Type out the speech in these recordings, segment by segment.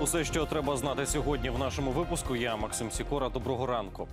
Усе, що треба знати сьогодні в нашому випуску. Я Максим Сікора. Доброго ранку.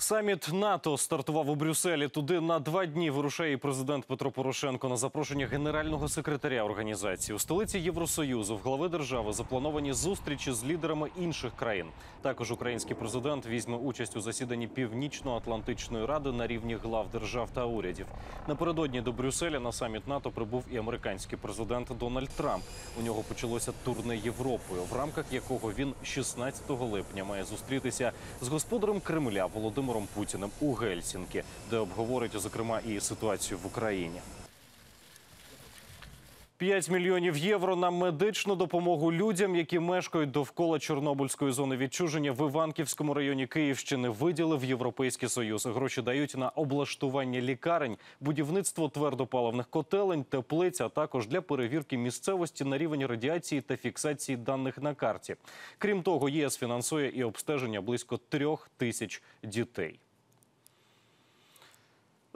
Саміт НАТО стартував у Брюсселі. Туди на два дні вирушає і президент Петро Порошенко на запрошення генерального секретаря організації у столиці Євросоюзу. В глави держави заплановані зустрічі з лідерами інших країн. Також український президент візьме участь у засіданні Північно-Атлантичної ради на рівні глав держав та урядів. Напередодні до Брюсселя на саміт НАТО прибув і американський президент Дональд Трамп. У нього почалося турне Європою, в рамках якого він 16 липня має зустрітися з господарем Кремля Володимиром Путіним у Гельсінкі, де обговорить зокрема і ситуацію в Україні. 5 мільйонів євро на медичну допомогу людям, які мешкають довкола Чорнобильської зони відчуження в Іванківському районі Київщини. Виділив Європейський Союз. Гроші дають на облаштування лікарень, будівництво твердопаливних котелень, теплиць, а також для перевірки місцевості на рівень радіації та фіксації даних на карті. Крім того, ЄС фінансує і обстеження близько трьох тисяч дітей.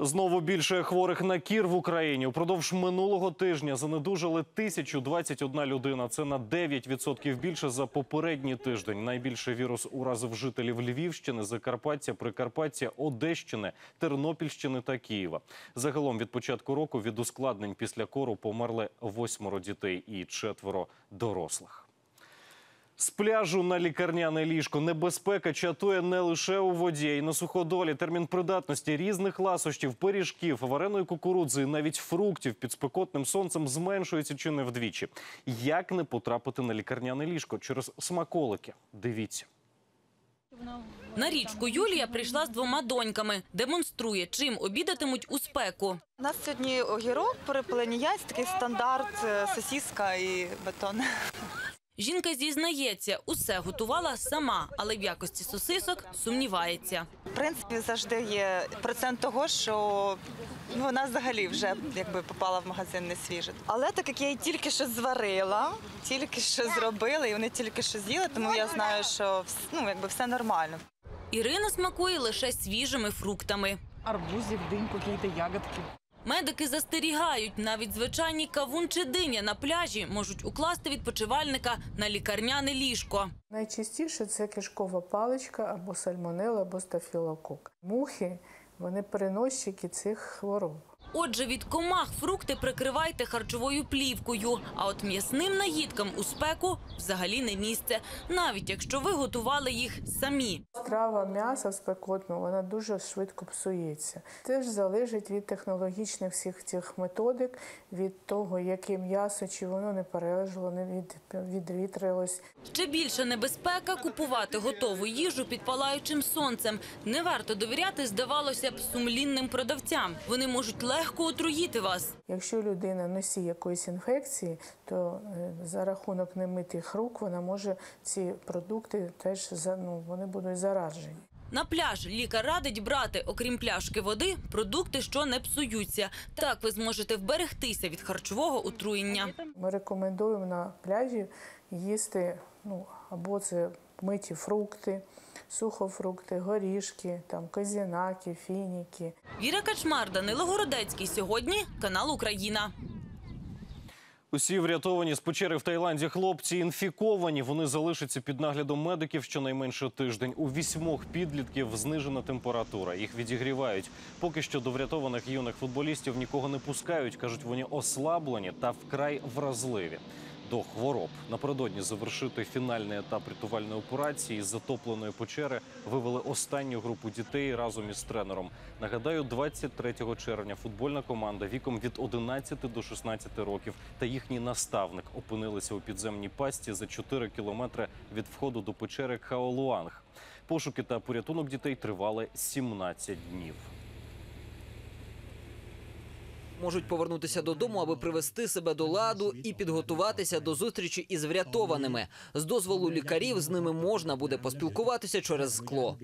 Знову більше хворих на кір в Україні. Упродовж минулого тижня занедужали 1021 людина. Це на 9% більше за попередній тиждень. Найбільше вірус уразив жителів Львівщини, Закарпаття, Прикарпаття, Одещини, Тернопільщини та Києва. Загалом від початку року від ускладнень після кору померли восьмеро дітей і четверо дорослих. З пляжу на лікарняне ліжко небезпека чатує не лише у воді, а й на суходолі. Термін придатності різних ласощів, пиріжків, вареної кукурудзи, і навіть фруктів під спекотним сонцем зменшується чи не вдвічі. Як не потрапити на лікарняне ліжко через смаколики? Дивіться. На річку Юлія прийшла з двома доньками. Демонструє, чим обідатимуть у спеку. У нас сьогодні огірок, перепелені яйця, такий стандарт, е, сосіска і бетон. Жінка зізнається, усе готувала сама, але в якості сосисок сумнівається. В принципі, завжди є процент того, що вона взагалі вже якби попала в магазин не свіжа. Але так як я її тільки що зварила, тільки що зробила, і вони тільки що з'їли, тому я знаю, що ну, якби все нормально. Ірина смакує лише свіжими фруктами. арбузик, дынь, какие-то ягодки. Медики застерігають, навіть звичайні кавун чи диня на пляжі можуть укласти відпочивальника на лікарняне ліжко. Найчастіше це кишкова паличка або сальмонела, або стафілокок. Мухи вони переносчики цих хвороб. Отже, від комах фрукти прикривайте харчовою плівкою, а от м'ясним наїдкам у спеку взагалі не місце, навіть якщо ви готували їх самі. Страва м'яса спекотного вона дуже швидко псується. Це ж залежить від технологічних всіх цих методик, від того, яке м'ясо, чи воно не перележало, не від, відвітрилось. Ще більша небезпека купувати готову їжу під палаючим сонцем. Не варто довіряти, здавалося б, сумлінним продавцям. Вони можуть легко отруїти вас. Якщо людина носій якоїсь інфекції, то е, за рахунок немитих рук вона може ці продукти теж ну, вони будуть заражені. На пляж лікар радить брати, окрім пляшки води, продукти, що не псуються. Так ви зможете вберегтися від харчового отруєння. Ми рекомендуємо на пляжі їсти ну, або це миті фрукти, сухофрукти, горішки, там, козінаки, фініки. Віра Качмар, Данило Городецький. Сьогодні канал Україна. Усі врятовані з печери в Таїланді хлопці інфіковані. Вони залишаться під наглядом медиків щонайменше тиждень. У вісьмох підлітків знижена температура. Їх відігрівають. Поки що до врятованих юних футболістів нікого не пускають. кажуть, вони ослаблені та вкрай вразливі. До хвороб напередодні завершити фінальний етап рятувальної операції з затопленої печери вивели останню групу дітей разом із тренером. Нагадаю, 23 червня футбольна команда віком від 11 до 16 років та їхній наставник опинилися у підземній пасті за 4 кілометри від входу до печери Хаолуанг. Пошуки та порятунок дітей тривали 17 днів. Можуть повернутися додому, аби привести себе до ладу і підготуватися до зустрічі із врятованими. З дозволу лікарів з ними можна буде поспілкуватися через скло.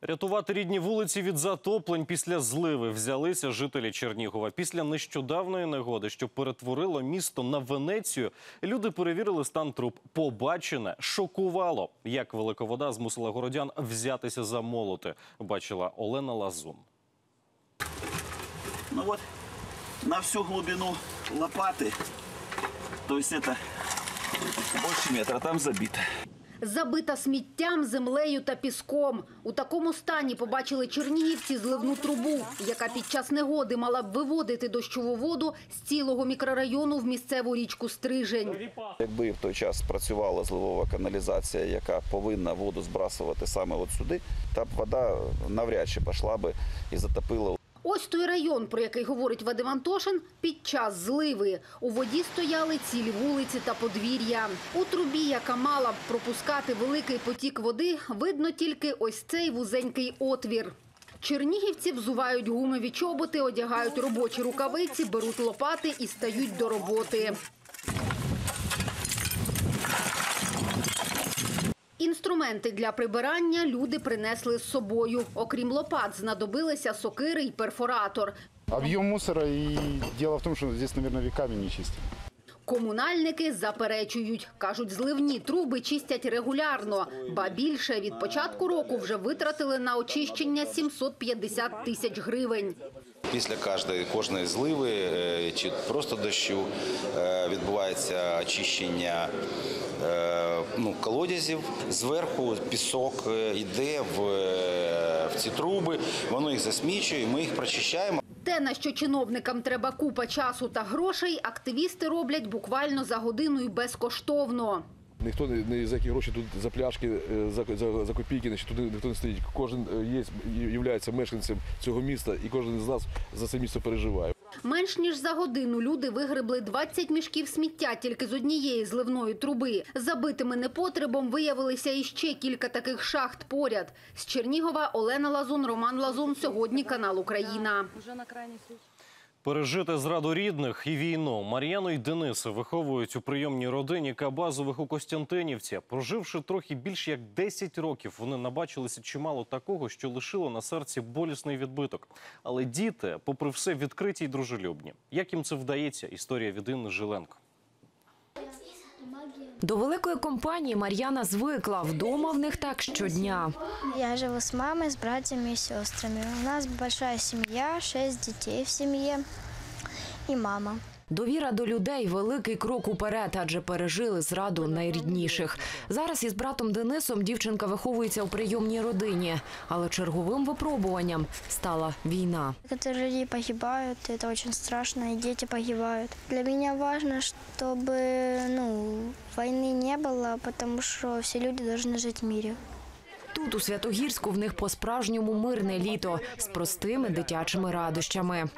Рятувати рідні вулиці від затоплень після зливи взялися жителі Чернігова. Після нещодавної негоди, що перетворило місто на Венецію, люди перевірили стан труб. Побачене шокувало, як велика вода змусила городян взятися за молоти. Бачила Олена Лазун. Ну вот, на всю глубину лопаты, то есть это Больше метра, там забито. Забита сміттям, землею та піском. У такому стані побачили чернігівці зливну трубу, яка під час негоди мала б виводити дощову воду з цілого мікрорайону в місцеву річку Стрижень. Якби в той час працювала зливова каналізація, яка повинна воду збрасувати саме от сюди, та б вода навряд чи пішла би і затопила Ось той район, про який говорить Вадим Антошин, під час зливи. У воді стояли цілі вулиці та подвір'я. У трубі, яка мала б пропускати великий потік води, видно тільки ось цей вузенький отвір. Чернігівці взувають гумові чоботи, одягають робочі рукавиці, беруть лопати і стають до роботи. Інструменти для прибирання люди принесли з собою. Окрім лопат, знадобилися сокири й перфоратор. Объем мусора и дело в том, что здесь, наверное, веками не чистили. Комунальники заперечують. Кажуть, зливні труби чистять регулярно. Ба більше, від початку року вже витратили на очищення 750 тисяч гривень. Після кожної, кожної зливи е, чи просто дощу е, відбувається очищення е, ну, колодязів. Зверху пісок йде в, в ці труби, воно їх засмічує, ми їх прочищаємо. Те, на що чиновникам треба купа часу та грошей, активісти роблять буквально за годину і безкоштовно. Ніхто не, не за які гроші тут за пляшки, е, за, за, за копійки, значить, туди ніхто не стоїть. Кожен е, є, є мешканцем цього міста, і кожен з нас за це місто переживає. Менш ніж за годину люди вигребли 20 мішків сміття тільки з однієї зливної труби. Забитими непотребом виявилися іще кілька таких шахт поряд. З Чернігова Олена Лазун, Роман Лазун. Сьогодні канал Україна. Пережити зраду рідних і війну Мар'яну і Дениса виховують у прийомній родині Кабазових у Костянтинівці. Проживши трохи більш як 10 років, вони набачилися чимало такого, що лишило на серці болісний відбиток. Але діти, попри все, відкриті й дружелюбні. Як їм це вдається? Історія від Інни Жиленко. До великої компанії Мар'яна звикла. Вдома в них так щодня. Я живу з мамою, з братцями і сестрами. У нас велика сім'я, шесть дітей в сім'ї і мама. Довіра до людей великий крок уперед, адже пережили зраду найрідніших. Зараз із братом Денисом дівчинка виховується у прийомній родині, але черговим випробуванням стала війна. Некоторые люди погибают, и это очень страшно, и дети погибают. Для меня важно, чтобы ну, войны не было, потому что все люди должны жить в мире. Тут у Святогірську в них по-справжньому мирне літо з простими дитячими радощами.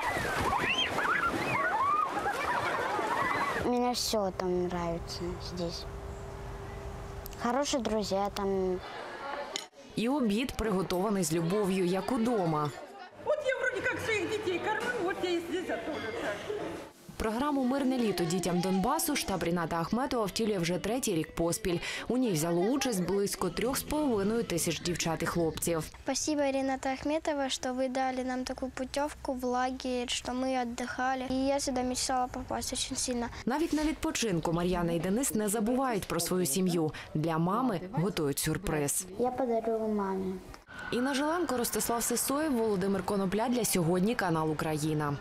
Мне все там нравится здесь. Хорошие друзья там. І обід приготований з любов'ю, як удома. Програму Мирне літо дітям Донбасу штаб Ріната Ахметова втілює вже третій рік поспіль. У ній взяло участь близько трьох з половиною тисяч дівчат і хлопців. Спасибо, Рената Ахметова, что вы дали нам такую путевку в лагерь, что мы отдыхали. И я сюда мечтала попасть очень сильно. Навіть на відпочинку Мар'яна і Денис не забувають про свою сім'ю. Для мами готують сюрприз. Я подарила маме. Інна Жиленко, Ростислав Сисоєв, Володимир Конопля для сьогодні канал Україна.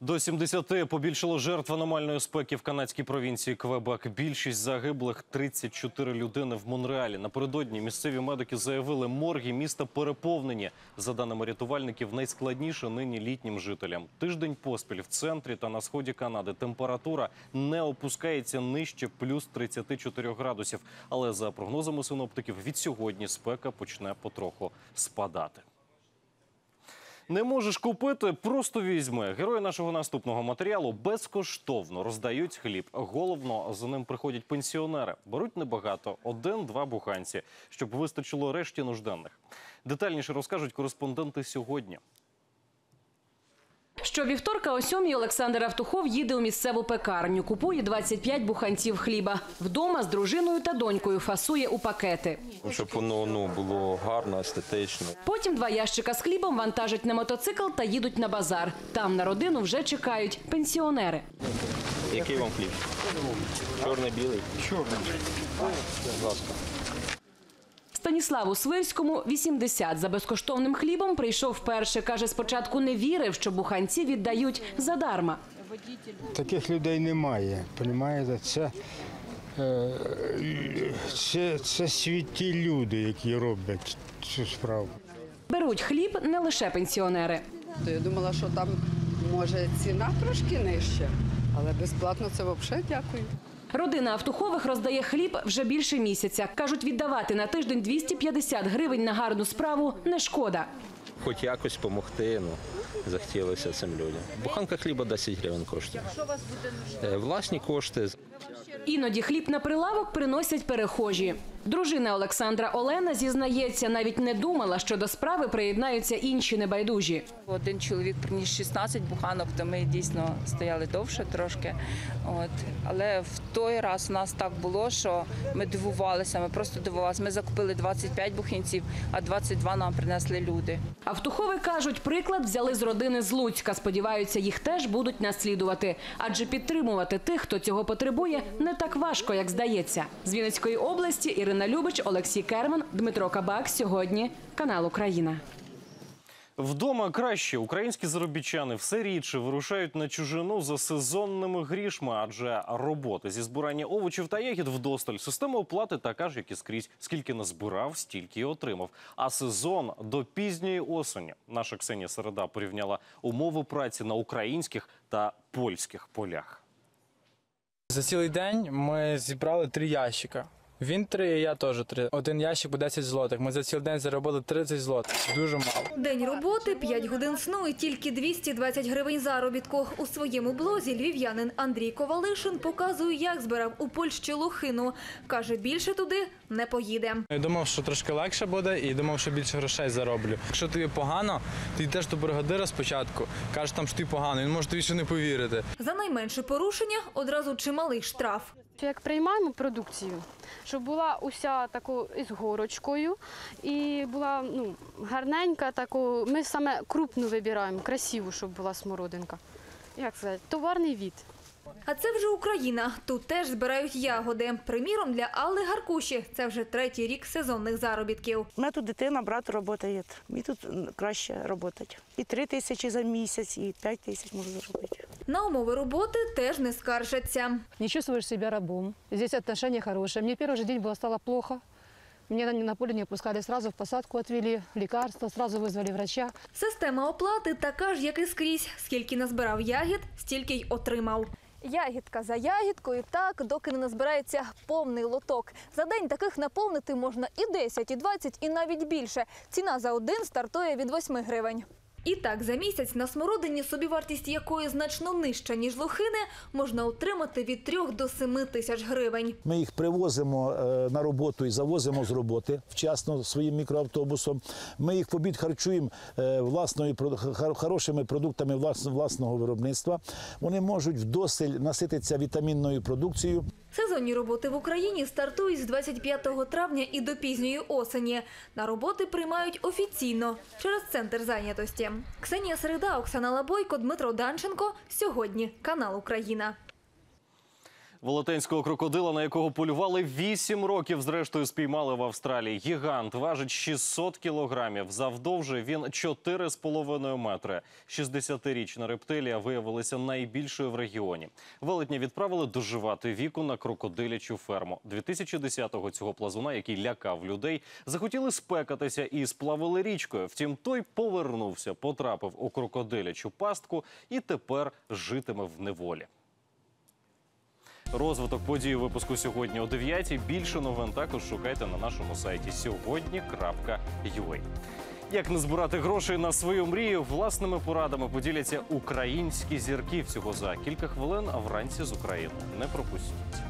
До 70 побільшало жертв аномальної спеки в канадській провінції Квебек. Більшість загиблих 34 людини в Монреалі. Напередодні місцеві медики заявили, морги міста переповнені. За даними рятувальників, найскладніше нині літнім жителям. Тиждень поспіль в центрі та на сході Канади температура не опускається нижче плюс 34 градусів. Але за прогнозами синоптиків, від сьогодні спека почне потроху спадати. Не можеш купити, просто візьми. Герої нашого наступного матеріалу безкоштовно роздають хліб. Головно, за ним приходять пенсіонери. Беруть небагато, один-два буханці, щоб вистачило решті нужденних. Детальніше розкажуть кореспонденти сьогодні. Щовівторка о сьомій Олександр Автухов їде у місцеву пекарню. Купує 25 буханців хліба. Вдома з дружиною та донькою фасує у пакети. Щоб воно ну, було гарно, естетично. Потім два ящика з хлібом вантажать на мотоцикл та їдуть на базар. Там на родину вже чекають пенсіонери. Який вам хліб? Чорний, білий? Чорний. Будь ласка. Станіславу Свирському 80. За безкоштовним хлібом прийшов вперше. Каже, спочатку не вірив, що буханці віддають задарма. Таких людей немає. Це, е, це, це світі люди, які роблять цю справу. Беруть хліб не лише пенсіонери. То я думала, що там може ціна трошки нижча, але безплатно це взагалі дякую. Родина Автухових роздає хліб вже більше місяця. Кажуть, віддавати на тиждень 250 гривень на гарну справу не шкода. Хоч якось допомогти, ну, захотілося цим людям. Буханка хліба 10 гривень коштує. Е, Власні кошти. Іноді хліб на прилавок приносять перехожі. Дружина Олександра Олена зізнається, навіть не думала, що до справи приєднаються інші небайдужі. Один чоловік приніс 16 буханок, то ми дійсно стояли довше трошки. От. Але в той раз у нас так було, що ми дивувалися, ми просто дивувалися. Ми закупили 25 буханців, а 22 нам принесли люди. Автухови кажуть, приклад взяли з родини з Луцька. Сподіваються, їх теж будуть наслідувати. Адже підтримувати тих, хто цього потребує, не так важко, як здається. З Вінницької області Ірина Любич, Олексій Керман, Дмитро Кабак. Сьогодні канал Україна. Вдома краще українські заробітчани все рідше вирушають на чужину за сезонними грішми, адже роботи зі збирання овочів та ягід вдосталь. Система оплати така ж, як і скрізь. Скільки назбирав, стільки й отримав. А сезон до пізньої осені. Наша Ксенія Середа порівняла умови праці на українських та польських полях. За цілий день ми зібрали три ящика. Він три, і я теж три. Один ящик по 10 злотих. Ми за цілий день заробили 30 злотих. Дуже мало. День роботи, 5 годин сну і тільки 220 гривень заробітку. У своєму блозі львів'янин Андрій Ковалишин показує, як збирав у Польщі лохину. Каже, більше туди не поїде. Я думав, що трошки легше буде, і думав, що більше грошей зароблю. Якщо тобі погано, ти йдеш до бригадира спочатку, кажеш там, що ти погано, він може тобі ще не повірити. За найменше порушення одразу чималий штраф. Як приймаємо продукцію, щоб була уся таку із горочкою і була ну, гарненька, таку. Ми саме крупну вибираємо, красиву, щоб була смородинка. Як сказати, товарний від. А це вже Україна. Тут теж збирають ягоди. Приміром, для Алли Гаркуші це вже третій рік сезонних заробітків. У мене тут дитина, брат працює. Мені тут краще працювати. І три тисячі за місяць, і п'ять тисяч можу заробити. На умови роботи теж не скаржаться. Не чувствуешь себя рабом. Здесь отношения хорошие. Мне первый же день было стало плохо. Меня на, на поле не пускали, сразу в посадку отвели, лекарства, сразу вызвали врача. Система оплати така ж, як і скрізь. Скільки назбирав ягід, стільки й отримав. Ягідка за ягідкою, так, доки не назбирається повний лоток. За день таких наповнити можна і 10, і 20, і навіть більше. Ціна за один стартує від 8 гривень. І так, за місяць на смородині, собівартість якої значно нижча, ніж лохини, можна отримати від 3 до 7 тисяч гривень. Ми їх привозимо е, на роботу і завозимо з роботи вчасно своїм мікроавтобусом. Ми їх в обід харчуємо е, власною хорошими продуктами влас- власного виробництва. Вони можуть вдосталь насититися вітамінною продукцією. Сезонні роботи в Україні стартують з 25 травня і до пізньої осені. На роботи приймають офіційно через центр зайнятості. Ксенія Середа, Оксана Лабойко, Дмитро Данченко. Сьогодні канал Україна. Велетенського крокодила, на якого полювали 8 років, зрештою спіймали в Австралії. Гігант важить 600 кілограмів. Завдовжи він 4,5 метри. 60-річна рептилія виявилася найбільшою в регіоні. Велетня відправили доживати віку на крокодилячу ферму. 2010-го цього плазуна, який лякав людей, захотіли спекатися і сплавили річкою. Втім, той повернувся, потрапив у крокодилячу пастку і тепер житиме в неволі. Розвиток подій випуску сьогодні о 9 Більше новин також шукайте на нашому сайті сьогодні.ua. Як не збирати грошей на свою мрію, власними порадами поділяться українські зірки. Всього за кілька хвилин вранці з України. Не пропустіть.